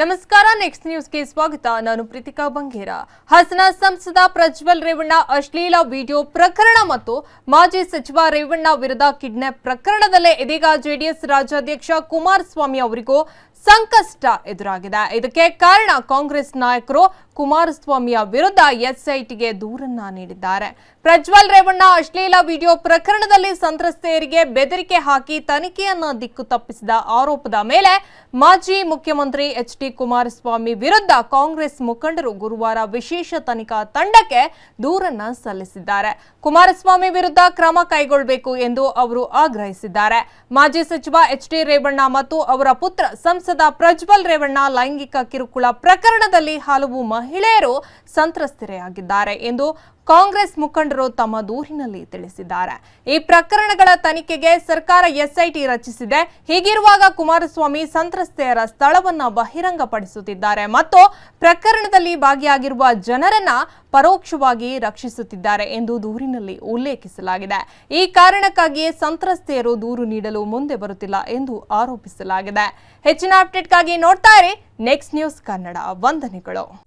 ನಮಸ್ಕಾರ ನೆಕ್ಸ್ಟ್ ನ್ಯೂಸ್ಗೆ ಸ್ವಾಗತ. ನಾನು ಪ್ರೀತಿಕಾ ಬಂಗೇರ. ಹಾಸನ ಸಂಸದ ಪ್ರಜ್ವಲ್ ರೇವಣ್ಣ, ಅಶ್ಲೀಲ ವಿಡಿಯೋ ಪ್ರಕರಣ ಮತ್ತು ಮಾಜಿ ಸಚಿವ ರೇವಣ್ಣ ವಿರುದ್ಧ ಕಿಡ್ನಾಪ್ ಪ್ರಕರಣದಲ್ಲೇ ಇದೀಗ ಜೆಡಿಎಸ್ ರಾಜ್ಯಾಧ್ಯಕ್ಷ ಕುಮಾರಸ್ವಾಮಿ ಅವರಿಗೂ ಸಂಕಷ್ಟ ಎದುರಾಗಿದೆ. ಇದಕ್ಕೆ ಕಾರಣ ಕಾಂಗ್ರೆಸ್ ನಾಯಕರು ಕುಮಾರಸ್ವಾಮಿಯ ವಿರುದ್ಧ ಎಸ್ಐಟಿಗೆ ದೂರನ್ನ ನೀಡಿದ್ದಾರೆ. ಪ್ರಜ್ವಲ್ ರೇವಣ್ಣ, ಅಶ್ಲೀಲ ವಿಡಿಯೋ ಪ್ರಕರಣದಲ್ಲಿ ಸಂತ್ರಸ್ತೆಯರಿಗೆ ಬೆದರಿಕೆ ಹಾಕಿ ತನಿಖೆಯನ್ನ ದಿಕ್ಕು ತಪ್ಪಿಸಿದ ಆರೋಪದ ಮೇಲೆ ಮಾಜಿ ಮುಖ್ಯಮಂತ್ರಿ ಎಚ್ ಡಿ ಕುಮಾರಸ್ವಾಮಿ ವಿರುದ್ಧ ಕಾಂಗ್ರೆಸ್ ಮುಖಂಡರು ಗುರುವಾರ ವಿಶೇಷ ತನಿಖಾ ತಂಡಕ್ಕೆ ದೂರನ್ನ ಸಲ್ಲಿಸಿದ್ದಾರೆ. ಕುಮಾರಸ್ವಾಮಿ ವಿರುದ್ಧ ಕ್ರಮ ಕೈಗೊಳ್ಳಬೇಕು ಎಂದು ಅವರು ಆಗ್ರಹಿಸಿದ್ದಾರೆ. ಮಾಜಿ ಸಚಿವ ಎಚ್ ಡಿ ರೇವಣ್ಣ ಮತ್ತು ಅವರ ಪುತ್ರ ಸಂಸದ ಪ್ರಜ್ವಲ್ ರೇವಣ್ಣ ಲೈಂಗಿಕ ಕಿರುಕುಳ ಪ್ರಕರಣದಲ್ಲಿ ಹಲವು ಮಹಿಳೆಯರು ಸಂತ್ರಸ್ತರೆಯಾಗಿದ್ದಾರೆ ಎಂದು ಕಾಂಗ್ರೆಸ್ ಮುಖಂಡರು ತಮ್ಮ ದೂರಿನಲ್ಲಿ ತಿಳಿಸಿದ್ದಾರೆ. ಈ ಪ್ರಕರಣಗಳ ತನಿಖೆಗೆ ಸರ್ಕಾರ ಎಸ್ಐಟಿ ರಚಿಸಿದೆ. ಹೀಗಿರುವಾಗ ಕುಮಾರಸ್ವಾಮಿ ಸಂತ್ರಸ್ತೆಯರ ಸ್ಥಳವನ್ನ ಬಹಿರಂಗಪಡಿಸುತ್ತಿದ್ದಾರೆ ಮತ್ತು ಪ್ರಕರಣದಲ್ಲಿ ಭಾಗಿಯಾಗಿರುವ ಜನರನ್ನ ಪರೋಕ್ಷವಾಗಿ ರಕ್ಷಿಸುತ್ತಿದ್ದಾರೆ ಎಂದು ದೂರಿನಲ್ಲಿ ಉಲ್ಲೇಖಿಸಲಾಗಿದೆ. ಈ ಕಾರಣಕ್ಕಾಗಿಯೇ ಸಂತ್ರಸ್ತೆಯರು ದೂರು ನೀಡಲು ಮುಂದೆ ಬರುತ್ತಿಲ್ಲ ಎಂದು ಆರೋಪಿಸಲಾಗಿದೆ. ಹೆಚ್ಚಿನ ಅಪ್ಡೇಟ್ಗಾಗಿ ನೋಡ್ತಾ ಇರಿ. Next news Kannada. ವಂದನೆಗಳು.